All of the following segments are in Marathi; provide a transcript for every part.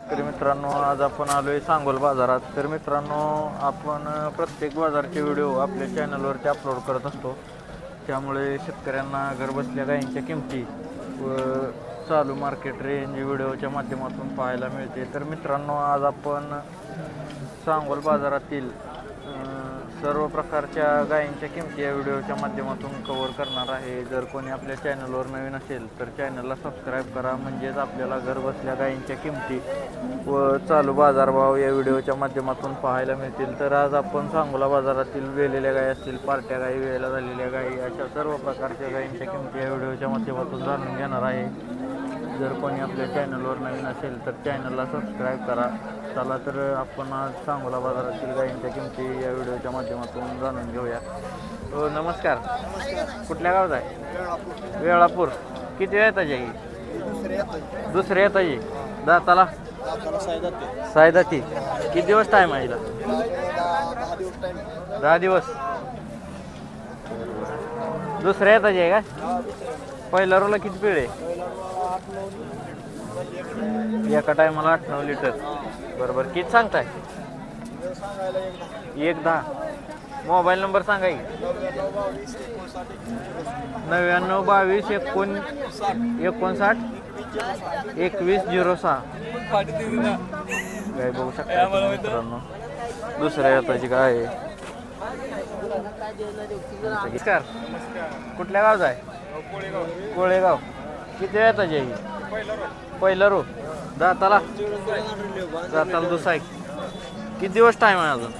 तर मित्रांनो आज आपण आलोय सांगोल बाजारात. तर मित्रांनो आपण प्रत्येक बाजारचे व्हिडिओ आपल्या चॅनलवरती अपलोड करत असतो. त्यामुळे शेतकऱ्यांना घरबसल्या गायींच्या किमती व चालू मार्केट रेंज व्हिडिओच्या माध्यमातून पाहायला मिळते. तर मित्रांनो आज आपण सांगोल बाजारातील सर्व प्रकारच्या गायींच्या किमती या व्हिडिओच्या माध्यमातून कव्हर करणार आहे. जर कोणी आपल्या चॅनलवर नवीन असेल तर चॅनलला सबस्क्राईब करा. म्हणजेच आपल्याला घरबसल्या गायींच्या किमती व चालू बाजारभाव या व्हिडिओच्या माध्यमातून पाहायला मिळतील. तर आज आपण सांगोला बाजारातील वेलेल्या गायी असतील पार्ट्या गायी वेळेला झालेल्या गायी अशा सर्व प्रकारच्या गायींच्या किमती या व्हिडिओच्या माध्यमातून जाणून घेणार आहे. जर कोणी आपल्या चॅनलवर नवीन असेल तर चॅनलला सबस्क्राईब करा. चला तर आपण आज सांगोला बाजारातील गायींच्या किमती या व्हिडिओच्या माध्यमातून जाणून घेऊया. हो नमस्कार. कुठल्या गावात आहे? वेळापूर. किती वेळ येतात ही दुसरे येतात ही दाताला? सायदाती. किती दिवस टाईम आहे दहा दिवस. दुसऱ्या येतात आहे का? पहिल्या रोला किती पिळे? एका टायमाला आठ नऊ लिटर. बरोबर. किती सांगताय? एक दहा मोबाईल नंबर सांगा नव्याण्णव बावीस एकोण एकोणसाठ? एकवीस झिरो सहा. काय बघू शकता मित्रांनो. दुसऱ्या येताची काय नमस्कार. कुठल्या गावचा आहे? कोळेगाव. किती येताची आहे ही? पहिलं रो दाताला? दाताला दुसरा एक. किती दिवस टाइम आहे अजून?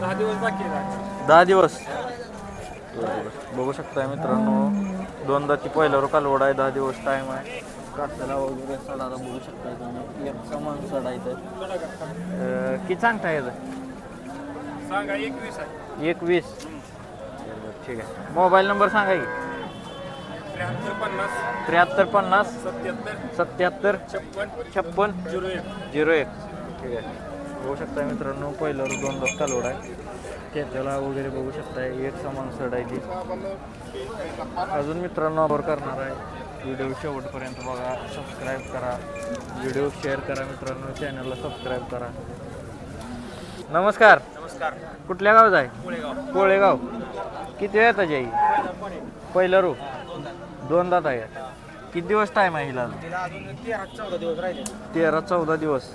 दहा दिवस बाकी आहे दहा दिवस. बघू शकताय मित्रांनो दोनदा ती पहिला रो कालवड आहे दहा दिवस टाइम आहे. कासाला वगैरे सडाला बघू शकताय तुम्ही. एक समान सडा इथं अं, किती सांगताय सांगा एकवीस आहे. एकवीस. ठीक आहे. मोबाईल नंबर सांगा की. त्र्याहत्तर पन्नास. त्र्याहत्तर पन्नास. सत्याहत्तर. सत्याहत्तर. छप्पन. छप्पन. झिरो एक. झिरो एक. ठीक आहे. बघू शकता मित्रांनो पहिलं दोन दस कालवड आहे त्याच्याला वगैरे बघू शकताय. एक समान सड आहे ती. अजून मित्रांनो आभार करणार आहे. व्हिडिओ शेवटपर्यंत बघा. सबस्क्राईब करा. व्हिडिओ शेअर करा मित्रांनो. चॅनलला सबस्क्राईब करा. नमस्कार. नमस्कार. कुठल्या गावात आहे? कोळेगाव. कोळेगाव. किती वेळ येतात आई? पहिलं रू दोन दात आहे किती दिवस टाईम आहे हिला? तिला अजून तेरा चौदा दिवस राहिले. तेरा चौदा दिवस.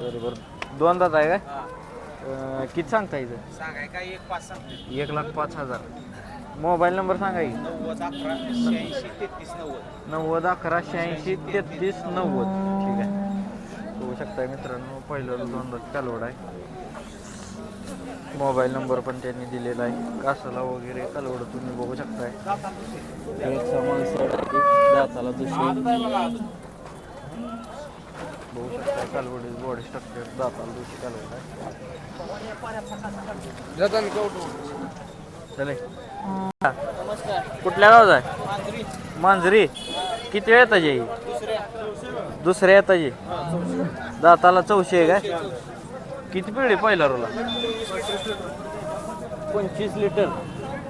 बरोबर दोन दात आहे काय? अं, किती सांगता इथं? सांगाय काय एक पाच सांगते एक लाख पाच हजार. मोबाईल नंबर सांगा की. नव्वद अकरा शहाऐंशी तेहतीस नव्वद. नव्वद अकरा शहाऐंशी तेहतीस नव्वद. ठीक आहे. बघू शकताय मित्रांनो पहिलं दोन दात कालवड आहे. मोबाईल नंबर पण त्यांनी दिलेला आहे. कासाला वगैरे कालवड तुम्ही बघू शकताय. दाताला दुसरी बघू शकता कालवडी बॉडी स्ट्रक्चर दाताला दुसरी कालवड आहे. चले. कुठल्या गावात आहे? मांजरी. किती वेळ येताची ही दुसऱ्या. येता येताची दाताला चौशे आहे काय? किती पिढी पहिला रोला? पंचवीस लिटर.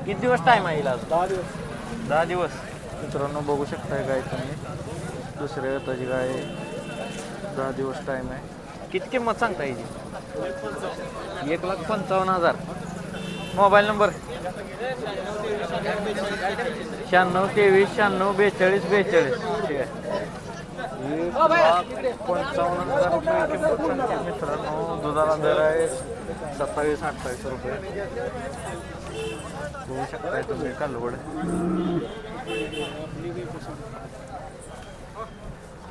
किती दिवस टाईम आहे हिला दहा दिवस. दहा दिवस. मित्रांनो बघू शकताय गाय तुम्ही. दुसऱ्या येताची गाय आहे. दहा दिवस टाईम आहे. किती किंमत सांगता हिची? एक लाख पंचावन्न हजार. Mobile number? शहाण्णव तेवीस शहाण्णव बेचाळीस बेचाळीस. एक लाख पंचावन्न हजार रुपये किंमत सांगते मित्रांनो दुधाला दर आहे? सत्तावीस अठ्ठावीस रुपये बघू शकताय तुम्ही कालवड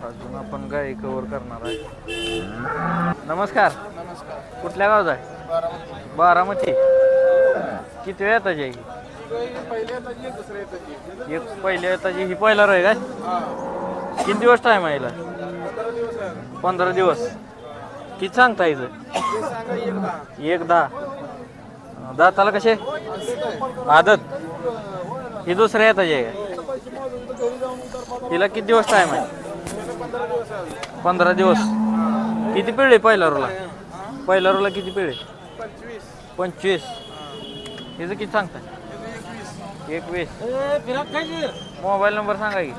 अजून आपण गाय कव्हर करणार आहे नमस्कार कुठल्या गावात आहे बारामती किती वेळ येताची आहे एक पहिल्या येताची ही पहिला आहे काय? किती दिवस टाइम आहे हिला? पंधरा दिवस. किती सांगता हिचं? एक दहा दहा दाताला कसे? आदत. ही दुसऱ्या येताची आहे हिला किती दिवस टाइम आहे? पंधरा दिवस. पंधरा दिवस किती पिळे पहिला रोला पहिला रोला किती पिळे पंचवीस पंचवीस. हिचं किती सांगता एकवीस. एकवीस मोबाईल नंबर सांगा की.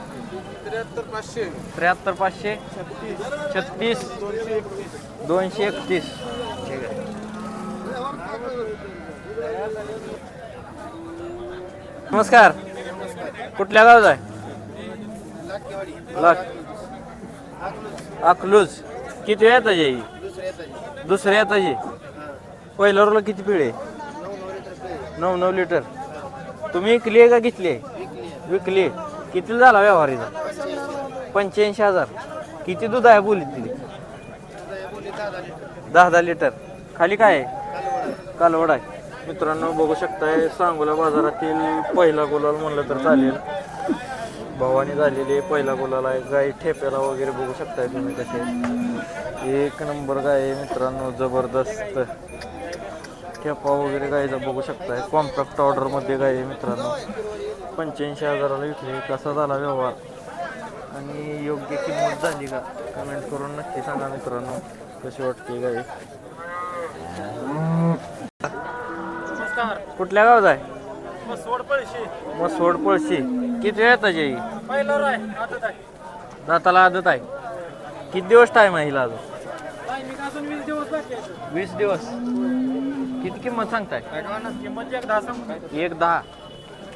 त्र्याहत्तर पाचशे. त्र्याहत्तर पाचशे. छत्तीस. दोनशे एकतीस. ठीक आहे. नमस्कार. कुठल्या गावात आहे? लाख. अकलूज. किती वेळ येतं ही दुसऱ्या येतं ही पहिल्या रोला किती पिळे? नऊ नऊ लिटर. तुम्ही आहे का घेतली? आहे विकली. किती झाला व्यवहारीचा? पंच्याऐंशी हजार. किती दूध आहे बोलीत तिथे? दहा दहा लिटर. खाली काय आहे? कालवड आहे. मित्रांनो बघू शकताय सांगोला बाजारातील पहिला गुलाल म्हणलं तर चालेल. भवानी झालेली आहे, पहिला गुलाल आहे. गाई ठेप्याला वगैरे बघू शकताय तुम्ही कसे एक नंबर गाय आहे मित्रांनो जबरदस्त. ठेपा वगैरे गायचा बघू शकताय. कॉम्पॅक्ट ऑर्डरमध्ये गाय आहे मित्रांनो. पंच्याऐंशी हजाराला विकली. कसा झाला व्यवहार? आणि योग्य किंमत झाली का? कमेंट करून नक्की सांगा मित्रांनो. कशी वाटते नमस्कार. कुठल्या गावात आहे? मग सोड पळशी. किती वेळ आहे? आदत आहे. दाताला आदत आहे? किती दिवस टाईम आहे हिला अजून? टायमिंग अजून वीस दिवस बाकी आहे. वीस दिवस. किती किंमत सांगताय? किंमत एक दहा सांगू. काय एक दहा.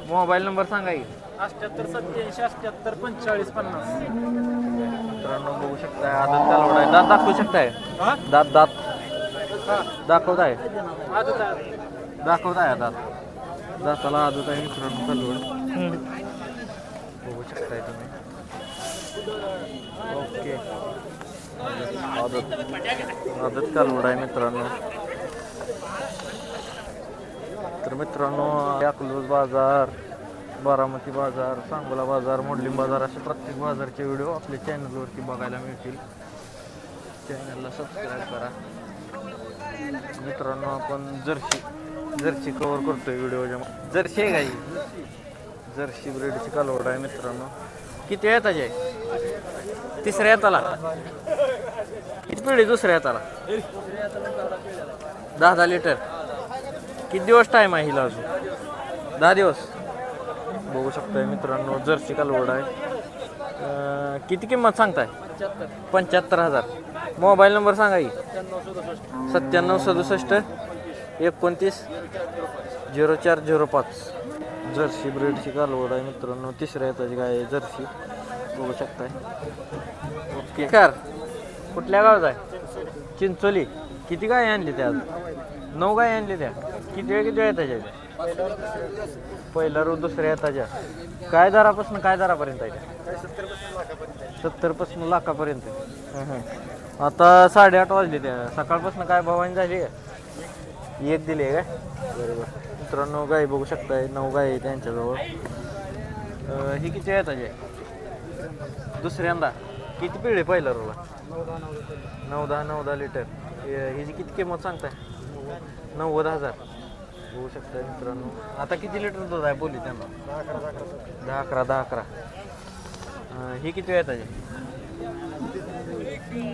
मोबाईल नंबर सांगा की. अठ्याहत्तर सत्याऐंशी अठ्याहत्तर पंचेचाळीस पन्नास. मित्रांनो बघू शकताय आदत कालवड आहे. दात दाखवू शकताय? हा? दात दात. हा. दाखवताय आदत आहे. दाखवताय दात. दाताला आदत आहे मित्रांनो कालवड बघू शकताय तुम्ही. ओके. आदत. आदत कालवड आहे मित्रांनो. तर मित्रांनो अकलूज बाजार बारामती बाजार सांगोला बाजार मोडलिंग बाजार असे प्रत्येक बाजारचे व्हिडिओ आपल्या चॅनलवरती बघायला मिळतील. चॅनलला सबस्क्राईब करा. मित्रांनो आपण जर्सी जर्सी कवर करतोय व्हिडिओच्या जर्सी आहे काही जर्सी ब्रेडची कालवड आहे मित्रांनो. किती येत आहे तिसऱ्या येताला. किती पिढी दुसऱ्या येताला? दहा दहा लिटर किती दिवस टाईम आहे हिला अजून? दहा दिवस. बघू शकताय मित्रांनो जर्सी कालवड आहे. किती किंमत सांगताय? पंच्याहत्तर हजार. मोबाईल नंबर सांगा सदुसष्ट सत्त्याण्णव सदुसष्ट एकोणतीस झिरो चार झिरो पाच. जर्सी ब्रेडची कालवड आहे मित्रांनो तिसऱ्या येताची गाय आहे जर्सी. बघू शकताय. ओके. कार. कुठल्या गावात आहे? चिंचोली. किती गाय आणली त्या आज? नऊ गाय आणली त्या. किती वेळ किती वेळ येताच्या पहिला रोज दुसऱ्या येताच्या. काय दरापासून काय दरापर्यंत आहे? सत्तरपासून लाखापर्यंत. आता साडेआठ वाजले त्या. सकाळपासून काय भवानी झाली आहे एक दिली आहे काय? बरोबर मित्रांनो गाय बघू शकताय. नऊ गाय आहे त्यांच्याजवळ. ही किती आहे त्याचे दुसऱ्यांदा. किती पिळे पहिला रोला नऊ दहा नऊ दहा लिटर. हिची किती किंमत सांगताय? नव्वद हजार. बघू शकताय मित्रांनो. आता किती लिटर दूध आहे? बोली त्यांना. दहा अकरा दहा अकरा. हे ही किती वेळ त्याचे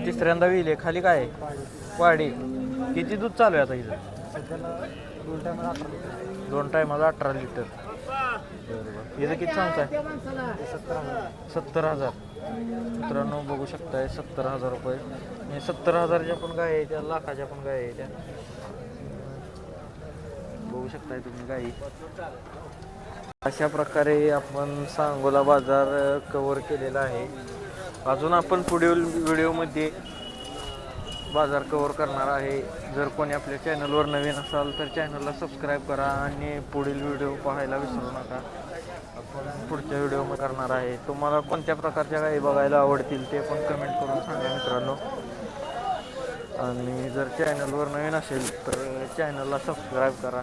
तिसऱ्यांदा विल आहे खाली काय? आहे? वाडी. किती दूध चालू आहे आता हिचं दोन टायमाला अठरा लिटर. बरोबर हिचं किती सांगताय सत्तर हजार. मित्रांनो बघू शकताय सत्तर हजार रुपये. आणि सत्तर हजारच्या पण गाय आहे त्या लाखाच्या पण गाय आहे त्या बघू शकताय तुम्ही गाई अशा प्रकारे आपण सांगोला बाजार कवर केलेला आहे. अजून आपण पुढील व्हिडिओमध्ये बाजार कवर करणार आहे. जर कोणी आपल्या चॅनलवर नवीन असाल तर चॅनलला सबस्क्राईब करा आणि पुढील व्हिडिओ पाहायला विसरू नका. आपण पुढच्या व्हिडिओमध्ये करणार आहे. तुम्हाला कोणत्या प्रकारच्या गाई बघायला आवडतील ते पण कमेंट करून सांगा मित्रांनो. आणि जर चॅनलवर नवीन असेल तर चॅनलला सबस्क्राईब करा.